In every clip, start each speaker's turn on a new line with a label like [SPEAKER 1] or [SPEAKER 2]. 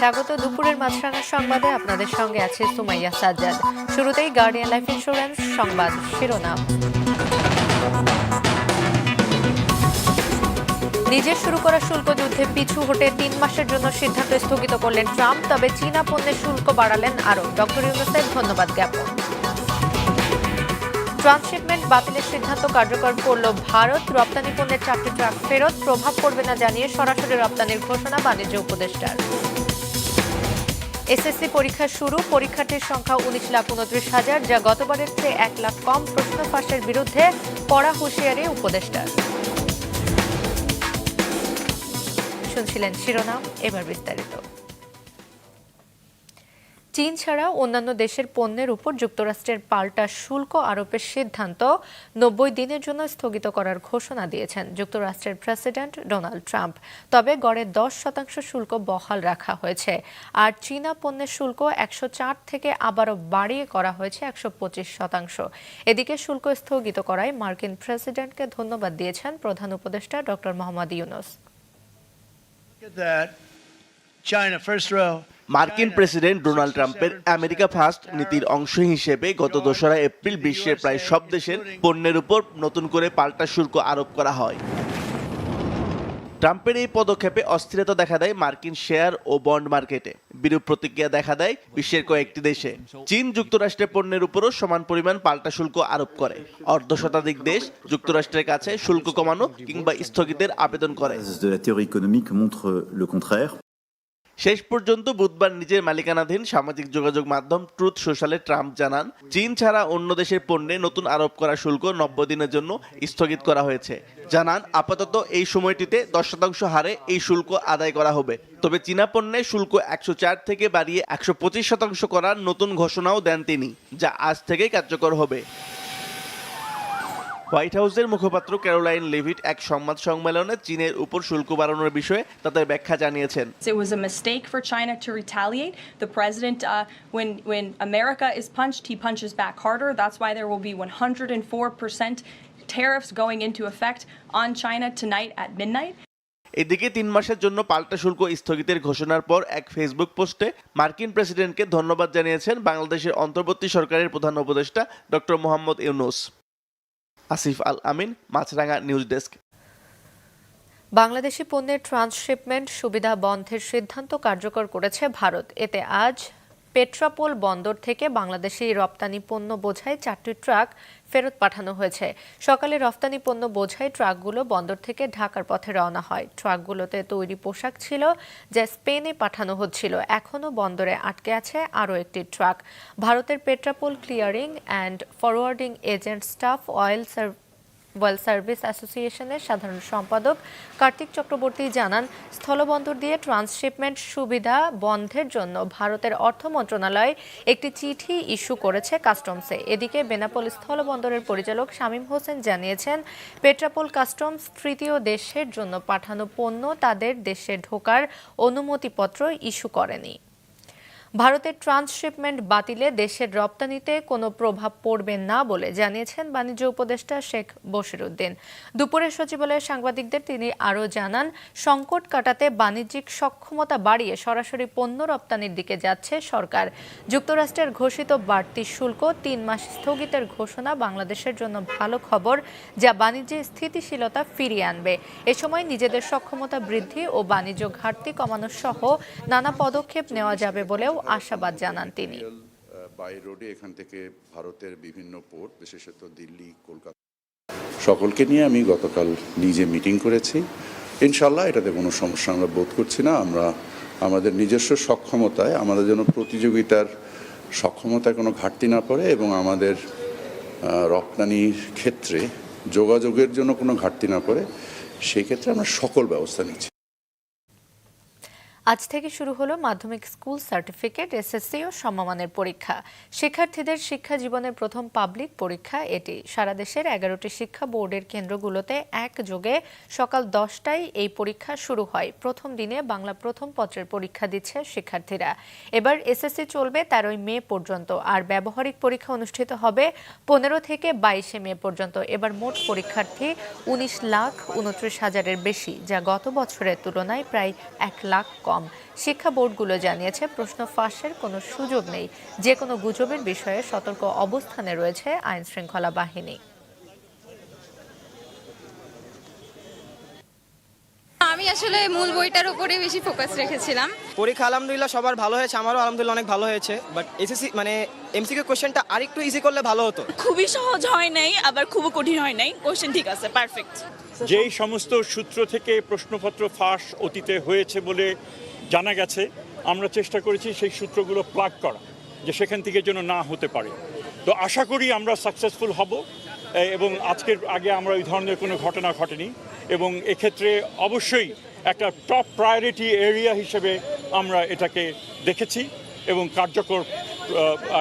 [SPEAKER 1] স্বাগত দুপুরের মাছরাঙার সংবাদে আপনাদের সঙ্গে আছে সুমাইয়া সাজ্জাদ শুরুতেই গার্ডিয়ান লাইফ ইন্স্যুরেন্স সংবাদ শিরোনাম নিজের শুরু করা শুল্ক যুদ্ধে পিছু হটে তিন মাসের জন্য সিদ্ধান্ত স্থগিত করলেন ট্রাম্প তবে চীনা পণ্যের শুল্ক বাড়ালেন আরও ডক্টর ইউনুসের ধন্যবাদ জ্ঞাপন ট্রান্সশিপমেন্ট বাতিলের সিদ্ধান্ত কার্যকর করল ভারত রপ্তানি পণ্যের চারটি ট্রাক ফেরত প্রভাব পড়বে না জানিয়ে সরাসরি রপ্তানির ঘোষণা বাণিজ্য উপদেষ্টার এসএসসি পরীক্ষা শুরু পরীক্ষার্থীর সংখ্যা উনিশ লাখ উনত্রিশ হাজার যা গতবারের চেয়ে এক লাখ কম প্রশ্ন ফাঁসের বিরুদ্ধে কড়া হুঁশিয়ারি উপদেষ্টা শুনছিলেন শিরোনাম এবার বিস্তারিত চীন ছাড়া অন্যান্য দেশের পণ্যের উপর যুক্তরাষ্ট্রের পাল্টা শুল্ক আরোপের সিদ্ধান্ত নব্বই দিনের জন্য স্থগিত করার ঘোষণা দিয়েছেন যুক্তরাষ্ট্রের প্রেসিডেন্ট ডোনাল্ড ট্রাম্প তবে গড়ে দশ শতাংশ শুল্ক বহাল রাখা হয়েছে আর চীনা পণ্যের শুল্ক একশো চার থেকে আবারও বাড়িয়ে করা হয়েছে একশো পঁচিশ শতাংশ এদিকে শুল্ক স্থগিত করায় মার্কিন প্রেসিডেন্টকে ধন্যবাদ দিয়েছেন প্রধান উপদেষ্টা ডক্টর মোহাম্মদ ইউনুস
[SPEAKER 2] মার্কিন প্রেসিডেন্ট ডোনাল্ড ট্রাম্পের আমেরিকা ফার্স্ট নীতির অংশ হিসেবে গত দোসরা এপ্রিল বিশ্বের প্রায় সব দেশের পণ্যের উপর নতুন করে পাল্টা শুল্ক আরোপ করা হয় ট্রাম্পের এই পদক্ষেপে অস্থিরতা দেখা দেয় মার্কিন শেয়ার ও বন্ড মার্কেটে বিরূপ প্রতিক্রিয়া দেখা দেয় বিশ্বের কয়েকটি দেশে চীন যুক্তরাষ্ট্রের পণ্যের উপরও সমান পরিমাণ পাল্টা শুল্ক আরোপ করে অর্ধ শতাধিক দেশ যুক্তরাষ্ট্রের কাছে শুল্ক কমানো কিংবা স্থগিতের আবেদন করে শেষ পর্যন্ত বুধবার নিজের মালিকানাধীন সামাজিক যোগাযোগ মাধ্যম ট্রুথ সোশ্যালে ট্রাম্প জানান চীন ছাড়া অন্য দেশের পণ্যে নতুন আরোপ করা শুল্ক নব্বই দিনের জন্য স্থগিত করা হয়েছে জানান আপাতত এই সময়টিতে দশ শতাংশ হারে এই শুল্ক আদায় করা হবে তবে চীনা পণ্যে শুল্ক একশো চার থেকে বাড়িয়ে একশো পঁচিশ শতাংশ করার নতুন ঘোষণাও দেন তিনি যা আজ থেকেই কার্যকর হবে হোয়াইট হাউসের মুখপাত্র ক্যারোলাইন লেভিট এক সংবাদ সম্মেলনে চীনের উপর শুল্ক বাড়ানোর বিষয়ে তাদের ব্যাখ্যা জানিয়েছেন It was a mistake for China to retaliate. The president uh, when when America is punched, he punches back harder. That's why there will be 104% tariffs going into effect on China tonight at midnight. এদিকে তিন মাসের জন্য পাল্টা শুল্ক স্থগিতের ঘোষণার পর এক Facebook পোস্টে মার্কিন প্রেসিডেন্টকে ধন্যবাদ জানিয়েছেন বাংলাদেশের অন্তর্বর্তী সরকারের প্রধান উপদেষ্টা doctor Muhammad Yunus Asif Al Amin Maasranga
[SPEAKER 1] news desk Bangladeshi পণ্যের ট্রান্সশিপমেন্ট সুবিধা বন্ধের সিদ্ধান্ত কার্যকর করেছে ভারত এতে আজ পেট্রাপোল বন্দর থেকে বাংলাদেশি রপ্তানি পণ্য বোঝাই চারটি ট্রাক ফেরত পাঠানো হয়েছে সকালে রফতানি পণ্য বোঝাই ট্রাকগুলো বন্দর থেকে ঢাকার পথে রওনা হয় ট্রাকগুলোতে তৈরি পোশাক ছিল যা স্পেনে পাঠানো হচ্ছিল এখনও বন্দরে আটকে আছে আরও একটি ট্রাক ভারতের Petrapole clearing and forwarding agent staff oil serve well service অ্যাসোসিয়েশনের সাধারণ সম্পাদক কার্তিক চক্রবর্তী জানান স্থলবন্দর দিয়ে ট্রান্সশিপমেন্ট সুবিধা বন্ধের জন্য ভারতের অর্থ মন্ত্রণালয় একটি চিঠি ইস্যু করেছে কাস্টমসে এদিকে বেনাপোল স্থলবন্দরের পরিচালক শামীম হোসেন জানিয়েছেন পেট্রাপোল কাস্টমস তৃতীয় দেশের জন্য পাঠানো পণ্য তাদের দেশে ঢোকার অনুমতিপত্র ইস্যু করেনি ভারতের ট্রান্সশিপমেন্ট বাতিলে দেশের রপ্তানিতে কোনো প্রভাব পড়বে না বলে জানিয়েছেন বাণিজ্য উপদেষ্টা শেখ বশিরুদ্দিন দুপুরে সচিবালয়ে সাংবাদিকদের তিনি আরও জানান সংকট কাটাতে বাণিজ্যিক সক্ষমতা বাড়িয়ে সরাসরি পণ্য রপ্তানির দিকে যাচ্ছে সরকার যুক্তরাষ্ট্রের ঘোষিত বাড়তি শুল্ক তিন মাস স্থগিতের ঘোষণা বাংলাদেশের জন্য ভালো খবর যা বাণিজ্যে স্থিতিশীলতা ফিরিয়ে আনবে এ সময় নিজেদের সক্ষমতা বৃদ্ধি ও বাণিজ্য ঘাটতি কমানো সহ নানা পদক্ষেপ নেওয়া যাবে বলেও আশাবাদ জানান তিনি বাই রোডে uh, এখান থেকে ভারতের বিভিন্ন
[SPEAKER 3] পোর্ট বিশেষত দিল্লি কলকাতা সকলকে নিয়ে আমি গতকাল নিজে মিটিং করেছি ইনশাল্লাহ এটাতে কোনো সমস্যা আমরা বোধ করছি না আমরা আমাদের নিজস্ব সক্ষমতায় আমাদের জন্য প্রতিযোগিতার সক্ষমতায় কোনো ঘাটতি না পড়ে এবং আমাদের রপ্তানির ক্ষেত্রে যোগাযোগের জন্য কোনো ঘাটতি না পড়ে সেক্ষেত্রে আমরা সকল ব্যবস্থা নিচ্ছি
[SPEAKER 1] আজ থেকে শুরু হলো মাধ্যমিক স্কুল সার্টিফিকেট এসএসসি ও সমমানের পরীক্ষা শিক্ষার্থীদের শিক্ষা জীবনের প্রথম পাবলিক পরীক্ষা এটি সারা দেশের এগারোটি শিক্ষা বোর্ডের কেন্দ্রগুলোতে একযোগে সকাল দশটায় এই পরীক্ষা শুরু হয় প্রথম দিনে বাংলা প্রথম পত্রের পরীক্ষা দিচ্ছে শিক্ষার্থীরা এবার এসএসসি চলবে তেরোই মে পর্যন্ত আর ব্যবহারিক পরীক্ষা অনুষ্ঠিত হবে পনেরো থেকে বাইশে মে পর্যন্ত এবার মোট পরীক্ষার্থী উনিশ লাখ উনত্রিশ হাজারের বেশি যা গত বছরের তুলনায় প্রায় এক লাখ কম কম শিক্ষা বোর্ডগুলো জানিয়েছে প্রশ্ন ফাঁসের কোনো সুযোগ নেই যে কোনো গুজবের বিষয়ে সতর্ক অবস্থানে রয়েছে আইনশৃঙ্খলা বাহিনী
[SPEAKER 4] আসলে মূল বইটার উপরে বেশি ফোকাস রেখেছিলাম
[SPEAKER 5] পরীক্ষা আলহামদুলিল্লাহ সবার ভালো হয়েছে আমারও আলহামদুলিল্লাহ অনেক ভালো হয়েছে বাট এসএসসি মানে এমসিকিউ কোশ্চেনটা আরেকটু ইজি করলে ভালো হতো
[SPEAKER 4] খুবই সহজ হয় নাই আবার খুব কঠিন হয় নাই কোশ্চেন ঠিক আছে পারফেক্ট
[SPEAKER 6] যেই সমস্ত সূত্র থেকে প্রশ্নপত্র ফাঁস অতীতে হয়েছে বলে জানা গেছে আমরা চেষ্টা করেছি সেই সূত্রগুলো প্লাগ করা যে সেখান থেকে যেন না হতে পারে তো আশা করি আমরা সাকসেসফুল হব এবং আজকের আগে আমরা ওই ধরনের কোনো ঘটনা ঘটেনি এবং এক্ষেত্রে অবশ্যই একটা টপ প্রায়োরিটি এরিয়া হিসেবে আমরা এটাকে দেখেছি এবং কার্যকর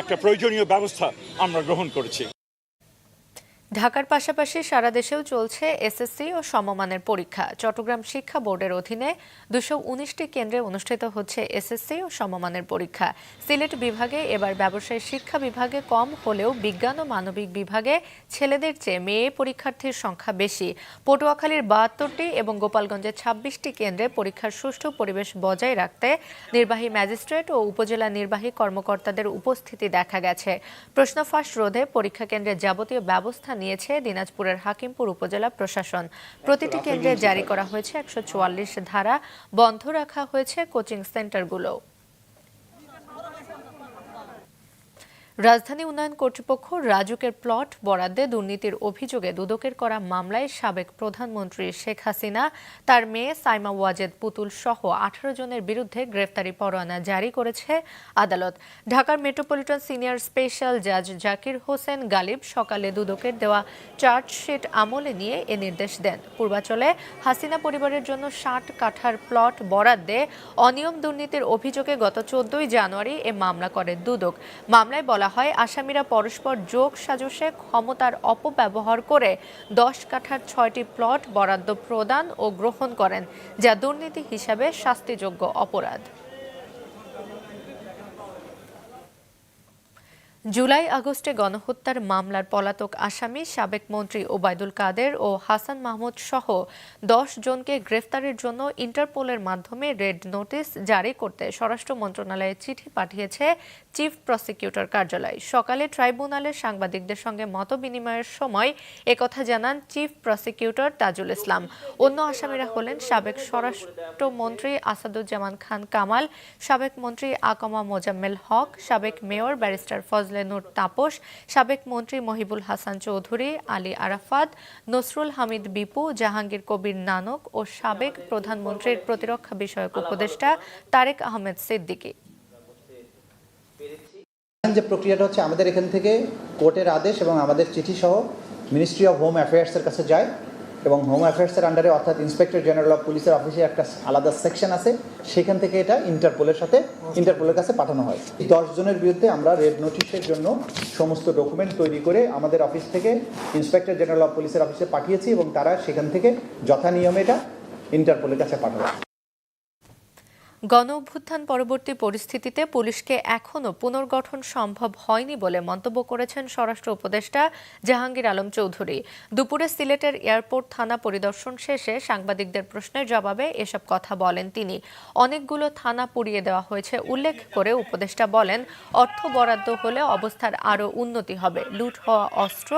[SPEAKER 6] একটা প্রয়োজনীয় ব্যবস্থা আমরা গ্রহণ করেছি
[SPEAKER 1] ঢাকার পাশাপাশি সারা দেশেও চলছে এসএসসি ও সমমানের পরীক্ষা চট্টগ্রাম শিক্ষা বোর্ডের অধীনে দুশো উনিশটি কেন্দ্রে অনুষ্ঠিত হচ্ছে এসএসসি ও সমমানের পরীক্ষা সিলেট বিভাগে এবার ব্যবসায় শিক্ষা বিভাগে কম হলেও বিজ্ঞান ও মানবিক বিভাগে ছেলেদের চেয়ে মেয়ে পরীক্ষার্থীর সংখ্যা বেশি পটুয়াখালীর বাহাত্তরটি এবং গোপালগঞ্জের ছাব্বিশটি কেন্দ্রে পরীক্ষার সুষ্ঠু পরিবেশ বজায় রাখতে নির্বাহী ম্যাজিস্ট্রেট ও উপজেলা নির্বাহী কর্মকর্তাদের উপস্থিতি দেখা গেছে প্রশ্ন ফাঁস রোধে পরীক্ষা কেন্দ্রে যাবতীয় ব্যবস্থা নিয়েছে দিনাজপুরের হাকিমপুর উপজেলা প্রশাসন প্রতিটি কেন্দ্রে জারি করা হয়েছে একশো ধারা বন্ধ রাখা হয়েছে কোচিং সেন্টারগুলো রাজধানী উন্নয়ন কর্তৃপক্ষ রাজুকের প্লট বরাদ্দে দুর্নীতির অভিযোগে দুদকের করা মামলায় সাবেক প্রধানমন্ত্রী শেখ হাসিনা তার মেয়ে সাইমা ওয়াজেদ পুতুল সহ আঠারো জনের বিরুদ্ধে গ্রেফতারি পরোয়ানা জারি করেছে আদালত ঢাকার মেট্রোপলিটন সিনিয়র স্পেশাল জাজ জাকির হোসেন গালিব সকালে দুদকের দেওয়া চার্জশিট আমলে নিয়ে এ নির্দেশ দেন পূর্বাচলে হাসিনা পরিবারের জন্য ষাট কাঠার প্লট বরাদ্দে অনিয়ম দুর্নীতির অভিযোগে গত চোদ্দই জানুয়ারি এ মামলা করে দুদক মামলায় বলা করা হয় আসামিরা পরস্পর যোগ সাজসে ক্ষমতার অপব্যবহার করে দশ কাঠার ছয়টি প্লট বরাদ্দ প্রদান ও গ্রহণ করেন যা দুর্নীতি হিসাবে শাস্তিযোগ্য অপরাধ জুলাই আগস্টে গণহত্যার মামলার পলাতক আসামি সাবেক মন্ত্রী ওবায়দুল কাদের ও হাসান মাহমুদ সহ দশ জনকে গ্রেফতারের জন্য ইন্টারপোলের মাধ্যমে রেড নোটিশ জারি করতে স্বরাষ্ট্র মন্ত্রণালয়ে চিঠি পাঠিয়েছে চিফ প্রসিকিউটর কার্যালয় সকালে ট্রাইব্যুনালের সাংবাদিকদের সঙ্গে মত বিনিময়ের সময় একথা জানান চিফ প্রসিকিউটর তাজুল ইসলাম অন্য আসামিরা হলেন সাবেক স্বরাষ্ট্রমন্ত্রী আসাদুজ্জামান খান কামাল সাবেক মন্ত্রী আকমা মোজাম্মেল হক সাবেক মেয়র ব্যারিস্টার ফজলে নূর তাপস সাবেক মন্ত্রী মহিবুল হাসান চৌধুরী আলী আরাফাত নসরুল হামিদ বিপু জাহাঙ্গীর কবির নানক ও সাবেক প্রধানমন্ত্রীর প্রতিরক্ষা বিষয়ক উপদেষ্টা তারেক আহমেদ সিদ্দিকী
[SPEAKER 7] যে প্রক্রিয়াটা হচ্ছে আমাদের এখান থেকে কোর্টের আদেশ এবং আমাদের চিঠি সহ মিনিস্ট্রি অফ হোম অ্যাফেয়ার্সের কাছে যায় এবং হোম অ্যাফেয়ার্সের আন্ডারে অর্থাৎ ইন্সপেক্টর জেনারেল অফ পুলিশের অফিসে একটা আলাদা সেকশন আছে সেখান থেকে এটা ইন্টারপোলের সাথে ইন্টারপোলের কাছে পাঠানো হয় দশ জনের বিরুদ্ধে আমরা রেড নোটিশের জন্য সমস্ত ডকুমেন্ট তৈরি করে আমাদের অফিস থেকে ইন্সপেক্টর জেনারেল অফ পুলিশের অফিসে পাঠিয়েছি এবং তারা সেখান থেকে যথা নিয়মে এটা ইন্টারপোলের কাছে পাঠাবে
[SPEAKER 1] গণ অভ্যুত্থান পরবর্তী পরিস্থিতিতে পুলিশকে এখনও পুনর্গঠন সম্ভব হয়নি বলে মন্তব্য করেছেন স্বরাষ্ট্র উপদেষ্টা জাহাঙ্গীর আলম চৌধুরী দুপুরে সিলেটের এয়ারপোর্ট থানা পরিদর্শন শেষে সাংবাদিকদের প্রশ্নের জবাবে এসব কথা বলেন তিনি অনেকগুলো থানা পুড়িয়ে দেওয়া হয়েছে উল্লেখ করে উপদেষ্টা বলেন অর্থ বরাদ্দ হলে অবস্থার আরও উন্নতি হবে লুট হওয়া অস্ত্র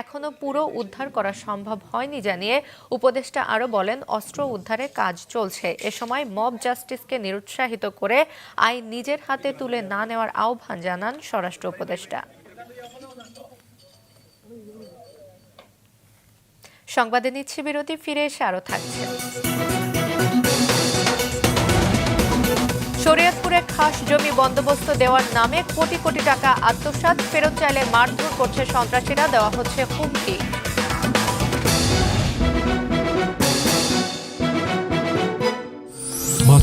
[SPEAKER 1] এখনও পুরো উদ্ধার করা সম্ভব হয়নি জানিয়ে উপদেষ্টা আরও বলেন অস্ত্র উদ্ধারে কাজ চলছে এ সময় মব জাস্টিসকে নিরুৎসাহিত করে আইন নিজের হাতে তুলে না নেওয়ার আহ্বান জানান স্বরাষ্ট্র উপদেষ্টা সংবাদে নিচ্ছে বিরতি ফিরে এসে আরো থাকছে শরীয়তপুরে খাস জমি বন্দোবস্ত দেওয়ার নামে কোটি কোটি টাকা আত্মসাত ফেরত চাইলে মারধর করছে সন্ত্রাসীরা দেওয়া হচ্ছে হুমকি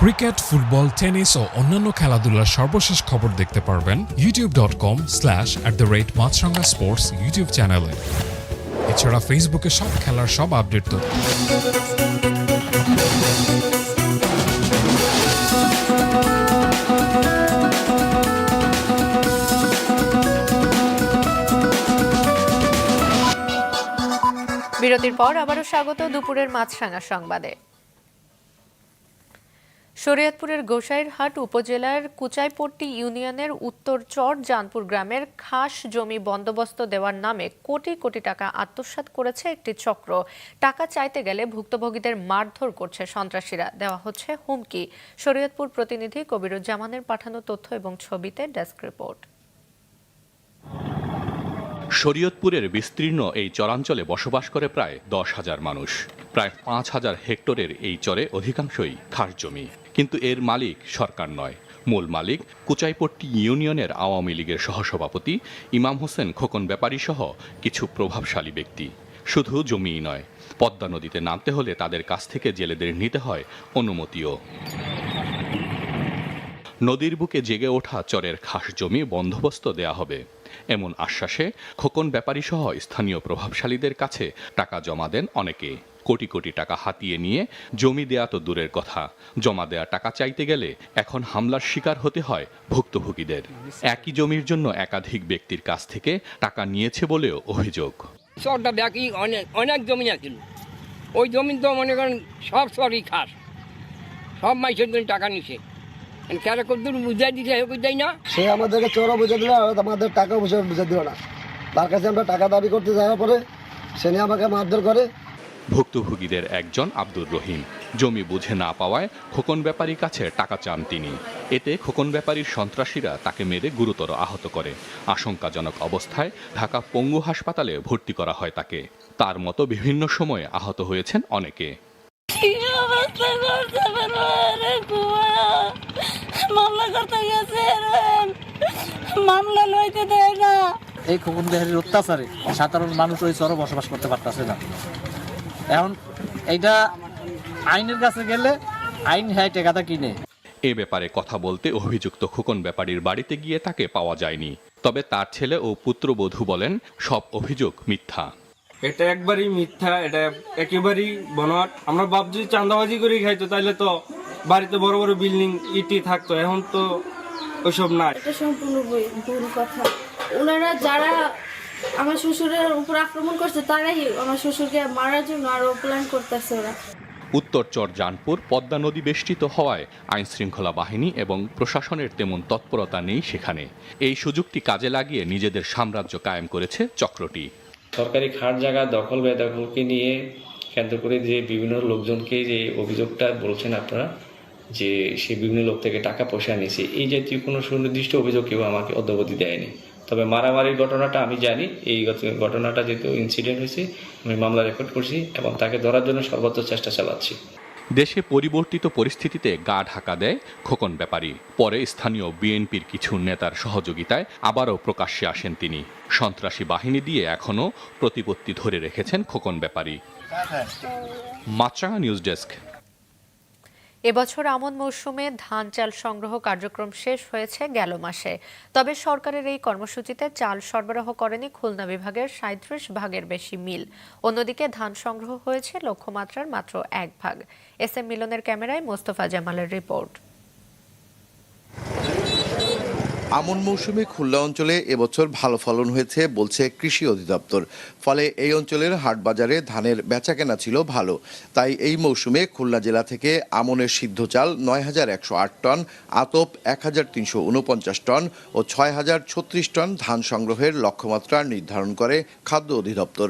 [SPEAKER 8] ক্রিকেট ফুটবল টেনিস ও অন্যান্য খেলাধুলার সর্বশেষ খবর দেখতে পারবেন YouTube dot com slash at the rate Maasranga sports YouTube চ্যানেলে এছাড়া ফেসবুকে সব খেলার সব আপডেট তো
[SPEAKER 1] বিরতির পর আবারও স্বাগত দুপুরের মাছরাঙা সংবাদে শরীয়তপুরের গোসাইরহাট উপজেলার কুচাইপট্টি ইউনিয়নের উত্তর চর জানপুর গ্রামের খাস জমি বন্দোবস্ত দেওয়ার নামে কোটি কোটি টাকা আত্মসাত করেছে একটি চক্র টাকা চাইতে গেলে ভুক্তভোগীদের মারধর করছে সন্ত্রাসীরা দেওয়া হচ্ছে হুমকি শরীয়তপুর প্রতিনিধি কবিরুজ্জামানের পাঠানো তথ্য এবং ছবিতে ডেস্ক রিপোর্ট
[SPEAKER 9] শরীয়তপুরের বিস্তীর্ণ এই চরাঞ্চলে বসবাস করে প্রায় দশ হাজার মানুষ প্রায় পাঁচ হাজার হেক্টরের এই চরে অধিকাংশই খাস জমি কিন্তু এর মালিক সরকার নয় মূল মালিক কুচাইপট্টি ইউনিয়নের আওয়ামী লীগের সহসভাপতি ইমাম হোসেন খোকন ব্যাপারী সহ কিছু প্রভাবশালী ব্যক্তি শুধু জমিই নয় পদ্মা নদীতে নামতে হলে তাদের কাছ থেকে জেলেদের নিতে হয় অনুমতিও নদীর বুকে জেগে ওঠা চরের খাস জমি বন্দোবস্ত দেয়া হবে এমন আশ্বাসে খোকন ব্যাপারীসহ স্থানীয় প্রভাবশালীদের কাছে টাকা জমা দেন অনেকে কোটি কোটি টাকা হাতিয়ে নিয়ে জমি দেয়া তো দূরের কথা জমা দেয়া টাকা চাইতে গেলে এখন হামলার শিকার হতে হয় ভুক্তভোগীদের একই জমির জন্য একাধিক ব্যক্তির কাছ থেকে টাকা নিয়েছে বলেও অভিযোগ
[SPEAKER 10] চরটা ব্যাকি অনেক অনেক জমি আছে ওই জমি তো মনে করেন সব সরই খাস সব মাইসের জন্য টাকা নিছে কেন কদ্দুর বুঝাই দিতে বুঝাই না
[SPEAKER 11] সে আমাদেরকে চোরা বুঝে দিল আর আমাদের টাকা বুঝে বুঝে দিল না তার কাছে আমরা টাকা দাবি করতে যাওয়ার পরে সে নিয়ে আমাকে মারধর করে
[SPEAKER 9] ভুক্তভোগীদের একজন আব্দুর রহিম জমি বুঝে না পাওয়ায় খোকন ব্যাপারীর কাছে টাকা চান তিনি এতে খোকন ব্যাপারীর সন্ত্রাসীরা তাকে মেরে গুরুতর আহত করে আশঙ্কাজনক অবস্থায় ঢাকা পঙ্গু হাসপাতালে ভর্তি করা হয় তাকে তার মতো বিভিন্ন সময়ে আহত হয়েছেন অনেকে
[SPEAKER 12] চেষ্টা করছে মামলা করতে গেছে মামলা লইতে দেয় না
[SPEAKER 13] এই খোকন দেহারির অত্যাচারে সাধারণ মানুষ ওই চর বসবাস করতে পারতেছে না এখন এইটা আইনের কাছে গেলে আইন হ্যাঁ টেকাতা কিনে
[SPEAKER 9] এ ব্যাপারে কথা বলতে অভিযুক্ত খোকন ব্যাপারীর বাড়িতে গিয়ে তাকে পাওয়া যায়নি তবে তার ছেলে ও পুত্রবধূ বলেন সব অভিযোগ মিথ্যা
[SPEAKER 14] এটা একবারই মিথ্যা এটা একেবারেই বনট আমরা বাপ যদি চান্দাবাজি করে খাইতো তাহলে তো বাড়িতে বড় বড় বিল্ডিং ইটি থাকতো এখন তো ওইসব না
[SPEAKER 15] ওনারা যারা আমার শ্বশুরের উপর আক্রমণ করছে তারাই আমার শ্বশুরকে মারার জন্য আরো প্ল্যান করতেছে ওরা
[SPEAKER 9] উত্তর চর জানপুর পদ্মা নদী বেষ্টিত হওয়ায় আইন শৃঙ্খলা বাহিনী এবং প্রশাসনের তেমন তৎপরতা নেই সেখানে এই সুযোগটি কাজে লাগিয়ে নিজেদের সাম্রাজ্য কায়েম করেছে চক্রটি
[SPEAKER 16] সরকারি খাট জায়গা দখল বেদখলকে নিয়ে কেন্দ্র করে যে বিভিন্ন লোকজনকে যে অভিযোগটা বলছেন আপনারা যে সে বিভিন্ন লোক থেকে টাকা পয়সা নিয়েছে এই জাতীয় কোনো সুনির্দিষ্ট অভিযোগ কেউ আমাকে অদ্যাবধি দেয়নি তবে মারামারির ঘটনাটা আমি জানি এই ঘটনাটা যেহেতু ইনসিডেন্ট হয়েছে আমি মামলা রেকর্ড করছি এবং তাকে ধরার জন্য সর্বোচ্চ চেষ্টা চালাচ্ছি
[SPEAKER 9] দেশে পরিবর্তিত পরিস্থিতিতে গা ঢাকা দেয় খোকন ব্যাপারী পরে স্থানীয় বিএনপির কিছু নেতার সহযোগিতায় আবারও প্রকাশ্যে আসেন তিনি সন্ত্রাসী বাহিনী দিয়ে এখনও প্রতিপত্তি ধরে রেখেছেন খোকন ব্যাপারী মাচাঙ্গা নিউজ ডেস্ক
[SPEAKER 1] এবছর আমন মৌসুমে ধান চাল সংগ্রহ কার্যক্রম শেষ হয়েছে গেল মাসে তবে সরকারের এই কর্মসূচিতে চাল সরবরাহ করেনি খুলনা বিভাগের সাঁত্রিশ ভাগের বেশি মিল অন্যদিকে ধান সংগ্রহ হয়েছে লক্ষ্যমাত্রার মাত্র এক ভাগ এস এম মিলনের ক্যামেরায় মোস্তফা জামালের রিপোর্ট
[SPEAKER 17] আমন মৌসুমে খুলনা অঞ্চলে এবছর ভালো ফলন হয়েছে বলছে কৃষি অধিদপ্তর ফলে এই অঞ্চলের হাটবাজারে ধানের বেচাকেনা ছিল ভালো তাই এই মৌসুমে খুলনা জেলা থেকে আমনের সিদ্ধ চাল নয় হাজার একশো আট টন আতপ এক হাজার তিনশো উনপঞ্চাশ টন ও ছয় হাজার ছত্রিশ টন ধান সংগ্রহের লক্ষ্যমাত্রা নির্ধারণ করে খাদ্য অধিদপ্তর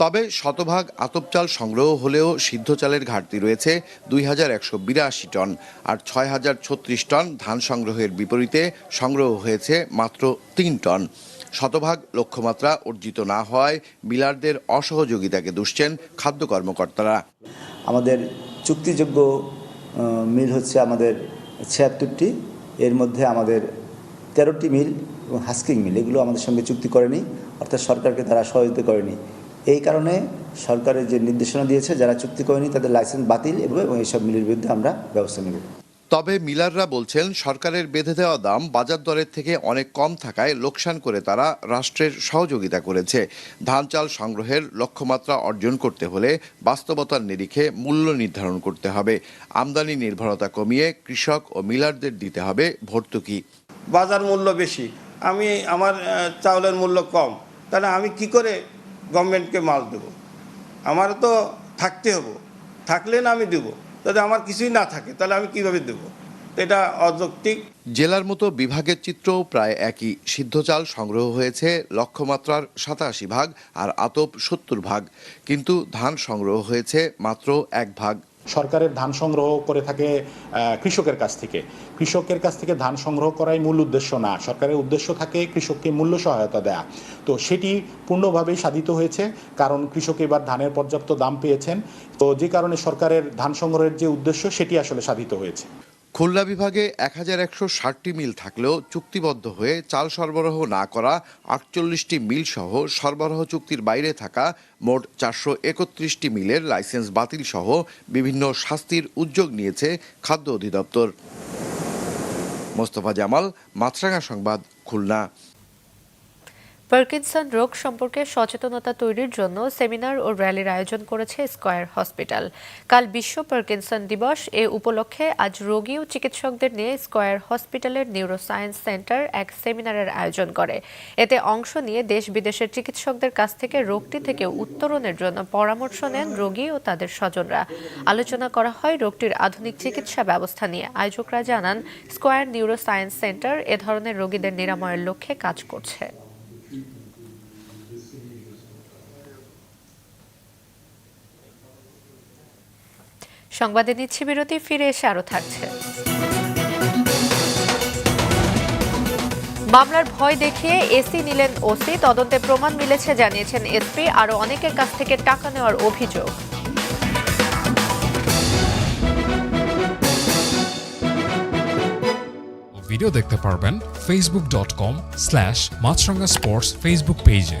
[SPEAKER 17] তবে শতভাগ আতপ চাল সংগ্রহ হলেও সিদ্ধ চালের ঘাটতি রয়েছে দুই হাজার একশো বিরাশি টন আর ছয় হাজার ছত্রিশ টন ধান সংগ্রহের বিপরীতে সংগ্রহ হয়েছে মাত্র তিন টন শতভাগ লক্ষ্যমাত্রা অর্জিত না হওয়ায় বিলারদের অসহযোগিতাকে দুষছেন খাদ্য কর্মকর্তারা
[SPEAKER 18] আমাদের চুক্তিযোগ্য মিল হচ্ছে আমাদের ছিয়াত্তরটি এর মধ্যে আমাদের তেরোটি মিল এবং হাস্কিং মিল এগুলো আমাদের সঙ্গে চুক্তি করেনি অর্থাৎ সরকারকে তারা সহযোগিতা করেনি এই কারণে সরকারের যে নির্দেশনা দিয়েছে যারা চুক্তি করেনি তাদের লাইসেন্স বাতিল এবং এইসব মিলের বিরুদ্ধে আমরা ব্যবস্থা নেব
[SPEAKER 17] তবে মিলাররা বলছেন সরকারের বেঁধে দেওয়া দাম বাজার দরের থেকে অনেক কম থাকায় লোকসান করে তারা রাষ্ট্রের সহযোগিতা করেছে ধান চাল সংগ্রহের লক্ষ্যমাত্রা অর্জন করতে হলে বাস্তবতার নিরিখে মূল্য নির্ধারণ করতে হবে আমদানি নির্ভরতা কমিয়ে কৃষক ও মিলারদের দিতে হবে ভর্তুকি
[SPEAKER 14] বাজার মূল্য বেশি আমি আমার চাউলের মূল্য কম তাহলে আমি কি করে গভর্নমেন্টকে মাল দেব আমার তো থাকতে হবো থাকলে না আমি দেবো তাতে আমার কিছুই না থাকে তাহলে আমি কিভাবে দেবো এটা অযৌক্তিক
[SPEAKER 17] জেলার মতো বিভাগের চিত্র প্রায় একই সিদ্ধ চাল সংগ্রহ হয়েছে লক্ষ্যমাত্রার সাতাশি ভাগ আর আতপ সত্তর ভাগ কিন্তু ধান সংগ্রহ হয়েছে মাত্র এক ভাগ
[SPEAKER 19] সরকারের ধান সংগ্রহ করে থাকে কৃষকের কাছ থেকে কৃষকের কাছ থেকে ধান সংগ্রহ করাই মূল উদ্দেশ্য না সরকারের উদ্দেশ্য থাকে কৃষককে মূল্য সহায়তা দেয়া তো সেটি পূর্ণভাবেই সাধিত হয়েছে কারণ কৃষক এবার ধানের পর্যাপ্ত দাম পেয়েছেন তো যে কারণে সরকারের ধান সংগ্রহের যে উদ্দেশ্য সেটি আসলে সাধিত হয়েছে
[SPEAKER 17] খুলনা বিভাগে এক হাজার একশো ষাটটি মিল থাকলেও চুক্তিবদ্ধ হয়ে চাল সরবরাহ না করা আটচল্লিশটি মিল সহ সরবরাহ চুক্তির বাইরে থাকা মোট চারশো একত্রিশটি মিলের লাইসেন্স বাতিল সহ বিভিন্ন শাস্তির উদ্যোগ নিয়েছে খাদ্য অধিদপ্তর মোস্তফা জামাল মাছরাঙা সংবাদ খুলনা
[SPEAKER 1] পার্কিনসন রোগ সম্পর্কে সচেতনতা তৈরির জন্য সেমিনার ও র্যালির আয়োজন করেছে স্কয়ার হসপিটাল কাল বিশ্ব পার্কিনসন দিবস এ উপলক্ষে আজ রোগী ও চিকিৎসকদের নিয়ে স্কয়ার হসপিটালের নিউরোসায়েন্স সেন্টার এক সেমিনারের আয়োজন করে এতে অংশ নিয়ে দেশ বিদেশের চিকিৎসকদের কাছ থেকে রোগটি থেকে উত্তরণের জন্য পরামর্শ নেন রোগী ও তাদের স্বজনরা আলোচনা করা হয় রোগটির আধুনিক চিকিৎসা ব্যবস্থা নিয়ে আয়োজকরা জানান স্কয়ার নিউরোসায়েন্স সেন্টার এ ধরনের রোগীদের নিরাময়ের লক্ষ্যে কাজ করছে সংবাদে নিচ্ছে বিরতি ফিরে এসে আরও থাকছে মামলার ভয় দেখিয়ে এসি নিলেন ওসি তদন্তে প্রমাণ মিলেছে জানিয়েছেন এসপি আরও অনেকের কাছ থেকে টাকা নেওয়ার অভিযোগ
[SPEAKER 8] ভিডিও দেখতে পারবেন facebook.com/মাছরাঙ্গা স্পোর্টস ফেসবুক পেজে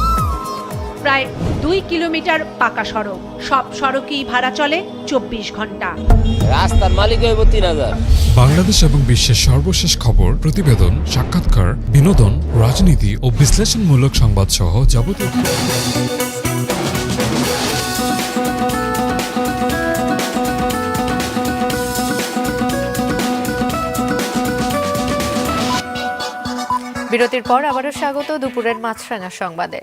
[SPEAKER 20] প্রায় দুই কিলোমিটার পাকা সড়ক সব সড়কই ভাড়া চলে চব্বিশ ঘন্টা রাস্তার মালিক
[SPEAKER 8] হইব তিন হাজার বাংলাদেশ এবং বিশ্বের সর্বশেষ খবর প্রতিবেদন সাক্ষাৎকার বিনোদন রাজনীতি ও বিশ্লেষণমূলক সংবাদ সহ যাবতীয়
[SPEAKER 1] বিরতির পর আবারও স্বাগত দুপুরের মাছরাঙা সংবাদে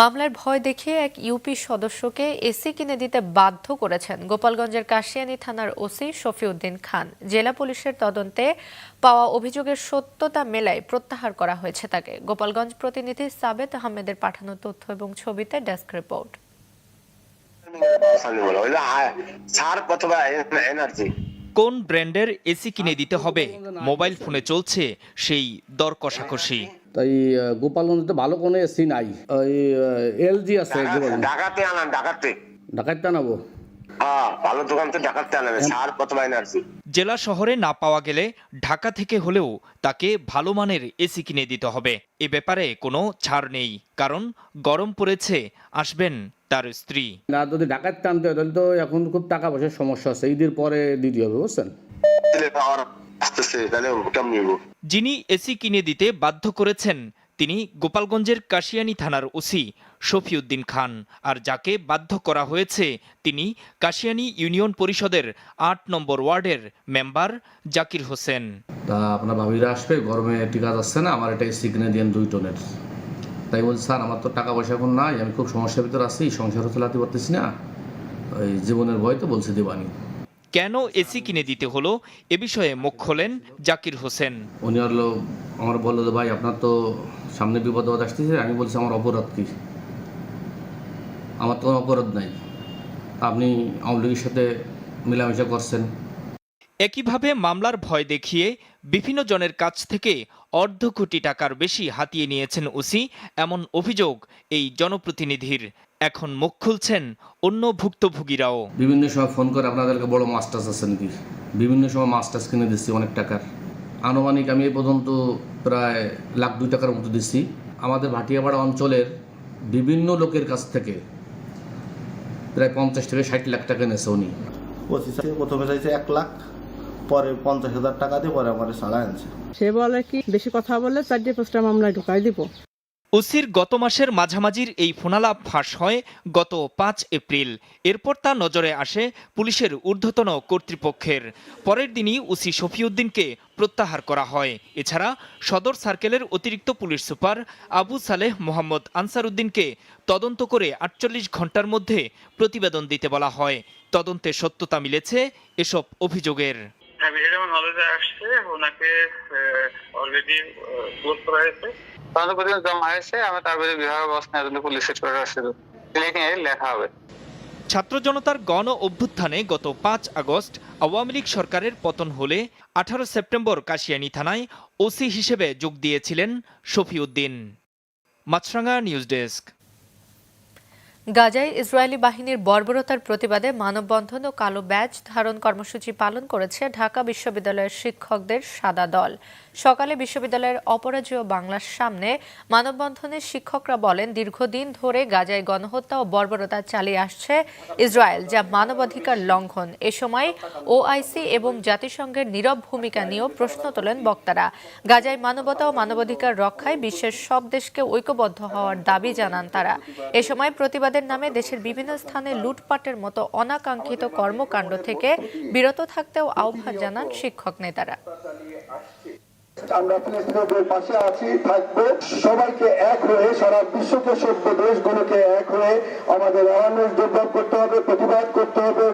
[SPEAKER 1] মামলার ভয় দেখিয়ে এক ইউপি সদস্যকে এসি কিনে দিতে বাধ্য করেছেন গোপালগঞ্জের কাশিয়ানি থানার ওসি শফিউদ্দিন খান জেলা পুলিশের তদন্তে পাওয়া অভিযোগের সত্যতা মেলায় প্রত্যাহার করা হয়েছে তাকে গোপালগঞ্জ প্রতিনিধি সাবেদ আহমেদের পাঠানো তথ্য এবং ছবিতে ডেস্ক রিপোর্ট
[SPEAKER 9] কোন ব্র্যান্ডের এসি কিনে দিতে হবে মোবাইল ফোনে চলছে সেই দর কষাকষি
[SPEAKER 21] তাই গোপালগঞ্জে ভালো কোনো এসি নাই ওই এলজি আছে
[SPEAKER 22] ঢাকাতে আনান ঢাকাতে ঢাকাতে আনাবো হ্যাঁ, হ্যাঁ। জেলা শহরে না পাওয়া গেলে ঢাকা থেকে হলেও তাকে ভালো মানের এসি কিনে দিতে হবে এ ব্যাপারে কোনো ছাড় নেই কারণ গরম পড়েছে আসবেন তার স্ত্রী না যদি ঢাকাতে আনতে হয় তাহলে তো এখন খুব টাকা পয়সার সমস্যা আছে ঈদের পরে দিদি হবে বুঝছেন যিনি এসি কিনে দিতে বাধ্য করেছেন তিনি গোপালগঞ্জের কাশিয়ানি থানার ওসি শফিউদ্দিন খান আর যাকে বাধ্য করা হয়েছে তিনি কাশিয়ানি ইউনিয়ন পরিষদের আট নম্বর ওয়ার্ডের মেম্বার জাকির হোসেন তা আপনার ভাবিরা আসবে গরমে টিকা যাচ্ছে না আমার এটা এসি কিনে দিন দুই টনের তাই বলছি স্যার আমার তো টাকা পয়সা এখন নাই আমি খুব সমস্যার ভিতরে আছি হতে চালাতে পারতেছি না ওই জীবনের ভয় তো বলছে দেবানি কেন এসি কিনে দিতে হলো এ বিষয়ে মুখ খোলেন জাকির হোসেন উনি হলো আমার বললো ভাই আপনার তো সামনে বিপদ আসতেছে আমি বলছি আমার অপরাধ কি আমার তো অপরাধ নাই আপনি আওয়ামী লীগের সাথে মেলামেশা করছেন একইভাবে মামলার ভয় দেখিয়ে বিভিন্ন জনের কাছ থেকে অর্ধ কোটি টাকার বেশি হাতিয়ে নিয়েছেন ওসি এমন অভিযোগ এই জনপ্রতিনিধির এখন মুখ খুলছেন অন্য ভুক্তভোগীরাও বিভিন্ন সময় ফোন করে আপনাদেরকে বড় মাস্টার্স আছেন কি বিভিন্ন সময় মাস্টার্স কিনে দিচ্ছি অনেক টাকার আনুমানিক আমি এ পর্যন্ত প্রায় লাখ দুই টাকার মতো দিচ্ছি আমাদের ভাটিয়াপাড়া অঞ্চলের বিভিন্ন লোকের কাছ থেকে প্রায় পঞ্চাশ থেকে ষাট লাখ টাকা নিয়েছে উনি প্রথমে চাইছে এক লাখ পরে পঞ্চাশ হাজার টাকা দিয়ে পরে আমার ছাড়া আনছে সে বলে কি বেশি কথা বলে চারটে পাঁচটা মামলায় ঢুকাই দিব ওসির গত মাসের মাঝামাঝির এই ফোনালাপ ফাঁস হয় গত পাঁচ এপ্রিল এরপর তা নজরে আসে পুলিশের ঊর্ধ্বতন কর্তৃপক্ষের পরের দিনই ওসি শফিউদ্দিনকে প্রত্যাহার করা হয় এছাড়া সদর সার্কেলের অতিরিক্ত পুলিশ সুপার আবু সালেহ মোহাম্মদ আনসারউদ্দিনকে তদন্ত করে আটচল্লিশ ঘন্টার মধ্যে প্রতিবেদন দিতে বলা হয় তদন্তে সত্যতা মিলেছে এসব অভিযোগের হ্যাঁ, আসছে ওনাকে অলরেডি জমা হয়েছে তার বিরুদ্ধে বিভাগ ব্যবস্থা নেওয়ার পুলিশ হেডকোয়ার্টার আসছিল লেখা হবে ছাত্র জনতার গণ অভ্যুত্থানে গত পাঁচ আগস্ট আওয়ামী লীগ সরকারের পতন হলে আঠারো সেপ্টেম্বর কাশিয়ানি থানায় ওসি হিসেবে যোগ দিয়েছিলেন শফিউদ্দিন মাছরাঙ্গা নিউজ ডেস্ক গাজায় ইসরায়েলি বাহিনীর বর্বরতার প্রতিবাদে মানববন্ধন ও কালো ব্যাচ ধারণ কর্মসূচি পালন করেছে ঢাকা বিশ্ববিদ্যালয়ের শিক্ষকদের সাদা দল সকালে বিশ্ববিদ্যালয়ের অপরাজেয় বাংলার সামনে মানববন্ধনে শিক্ষকরা বলেন দীর্ঘদিন ধরে গাজায় গণহত্যা ও বর্বরতা চালিয়ে আসছে ইসরায়েল যা মানবাধিকার লঙ্ঘন এ সময় ওআইসি এবং জাতিসংঘের নীরব ভূমিকা নিয়েও প্রশ্ন তোলেন বক্তারা গাজায় মানবতা ও মানবাধিকার রক্ষায় বিশ্বের সব দেশকে ঐক্যবদ্ধ হওয়ার দাবি জানান তারা এ সময় প্রতিবাদ তাদের নামে দেশের বিভিন্ন স্থানে লুটপাটের মতো অনাকাঙ্ক্ষিত কর্মকাণ্ড থেকে বিরত থাকতেও আহ্বান জানান শিক্ষক নেতারা আমরা পাশে আছি থাকবো সবাইকে এক হয়ে সারা বিশ্বকে সভ্য দেশগুলোকে এক হয়ে আমাদের করতে হবে প্রতিবাদ করতে হবে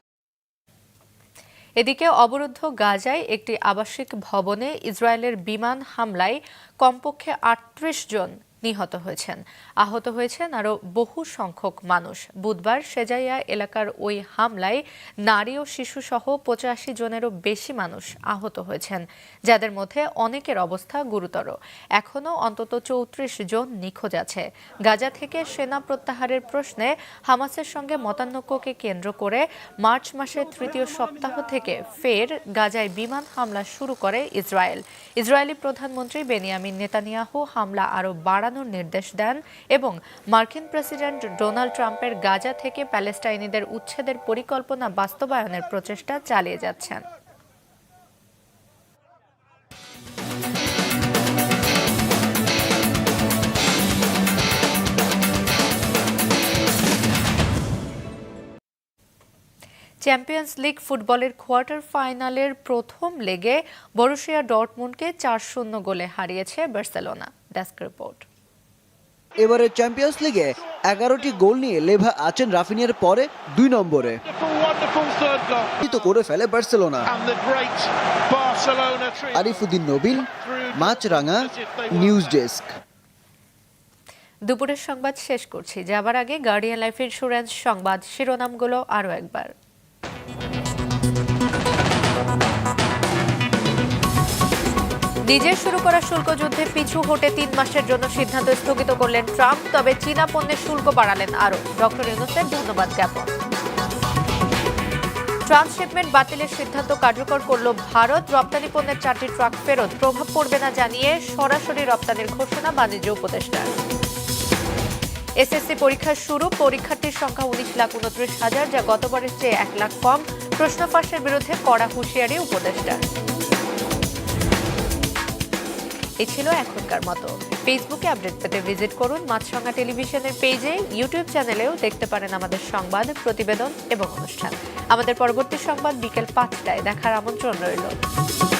[SPEAKER 22] এদিকে অবরুদ্ধ গাজায় একটি আবাসিক ভবনে ইসরায়েলের বিমান হামলায় কমপক্ষে আটত্রিশ জন নিহত হয়েছেন আহত হয়েছেন আরও বহু সংখ্যক মানুষ বুধবার সেজাইয়া এলাকার ওই হামলায় নারী ও শিশুসহ পঁচাশি জনেরও বেশি মানুষ আহত হয়েছেন যাদের মধ্যে অনেকের অবস্থা গুরুতর এখনও অন্তত চৌত্রিশ জন নিখোঁজ আছে গাজা থেকে সেনা প্রত্যাহারের প্রশ্নে হামাসের সঙ্গে মতানৈক্যকে কেন্দ্র করে মার্চ মাসের তৃতীয় সপ্তাহ থেকে ফের গাজায় বিমান হামলা শুরু করে ইসরায়েল ইসরায়েলি প্রধানমন্ত্রী বেনিয়ামিন নেতানিয়াহু হামলা আরও বাড়ানোর নির্দেশ দেন এবং মার্কিন প্রেসিডেন্ট ডোনাল্ড ট্রাম্পের গাজা থেকে প্যালেস্টাইনিদের উচ্ছেদের পরিকল্পনা বাস্তবায়নের প্রচেষ্টা চালিয়ে যাচ্ছেন চ্যাম্পিয়ন্স লিগ ফুটবলের কোয়ার্টার ফাইনালের প্রথম লেগে বরুশিয়া ডটমুন্ডকে চার শূন্য গোলে হারিয়েছে বার্সেলোনা ডেস্ক রিপোর্ট এবারে চ্যাম্পিয়ন্স লিগে এগারোটি গোল নিয়ে লেভা আছেন রাফিনিয়ার পরে দুই নম্বরে করে ফেলে Barcelona Arifuddin Nabin Maasranga news desk দুপুরের সংবাদ শেষ করছি যাবার আগে গার্ডিয়ান লাইফ ইন্স্যুরেন্স সংবাদ শিরোনামগুলো আরও একবার নিজের শুরু করা শুল্ক যুদ্ধে পিছু হটে তিন মাসের জন্য সিদ্ধান্ত স্থগিত করলেন ট্রাম্প তবে চীনা পণ্যের শুল্ক বাড়ালেন আরও ডক্টর ইউনুসের ধন্যবাদ জ্ঞাপন ট্রান্সশিপমেন্ট বাতিলের সিদ্ধান্ত কার্যকর করল ভারত রপ্তানি পণ্যের চারটি ট্রাক ফেরত প্রভাব পড়বে না জানিয়ে সরাসরি রপ্তানির ঘোষণা বাণিজ্য উপদেষ্টার এসএসসি পরীক্ষার শুরু পরীক্ষার্থীর সংখ্যা উনিশ লাখ উনত্রিশ হাজার যা গতবারের চেয়ে এক লাখ কম প্রশ্ন ফাঁসের বিরুদ্ধে কড়া হুঁশিয়ারি উপদেষ্টা এ ছিল এখনকার মতো ফেসবুকে আপডেট পেতে ভিজিট করুন মাছরাঙা টেলিভিশনের পেজে ইউটিউব চ্যানেলেও দেখতে পারেন আমাদের সংবাদ প্রতিবেদন এবং অনুষ্ঠান আমাদের পরবর্তী সংবাদ বিকেল পাঁচটায় দেখার আমন্ত্রণ রইল